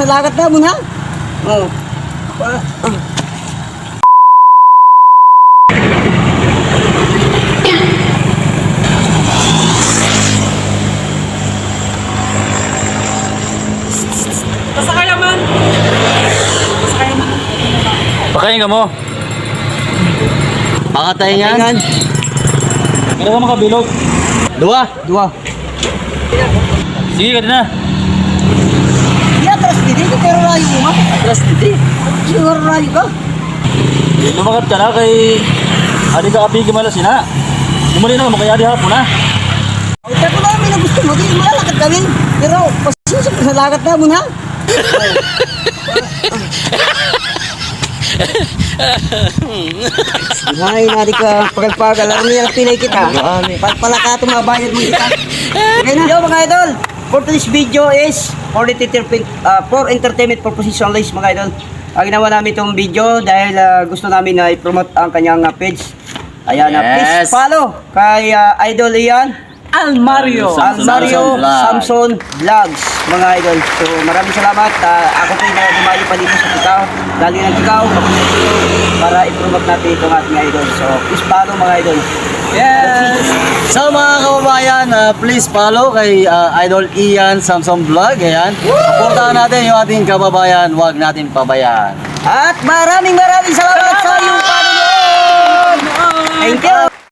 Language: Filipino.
sa lagat na mo ha? Oh. Pa- Pasakay naman! Pasakay naman. Pakain ka mo. Pakatay. Tingnan. Kaya ka makabilog. Dua. Dua. Sige ka din na. Dito, di pero rayo mo ha? Atras dito. Siguro rayo ka? Lumakat ka na kay... Adi ka apigi malas na. Lumali na mo kaya di hapon na. Ay, tako namin na gusto mo, di malalakad kami. Pero, pasensya ka sa lagat na mo ha? Ay, nari ka pagal-pagal. Alam niya na pinay kita. Pagpala ka tumabayad mo kita. Okay na. Yo, mga idol. For this video is for, the entertainment, uh, for entertainment purposes only, mga idol. Ang ginawa namin itong video dahil uh, gusto namin na i-promote ang kanyang uh, page. Ayan, uh, please Yes. follow kay uh, Idol Ian. Al Mario! Ang Mario. Samson Vlogs, mga idol. So maraming salamat. Ah, ako po na dumayo pa dito sa Tikaw. Galing ng dito para i-promote natin itong ating idol. So please follow mga idol. Yes! So mga kababayan, ah, please follow kay ah, Idol Ian Samson Vlog. Ayan. Supportahan natin yung ating kababayan. Huwag natin pabayaan. At maraming maraming salamat sa iyong panonood.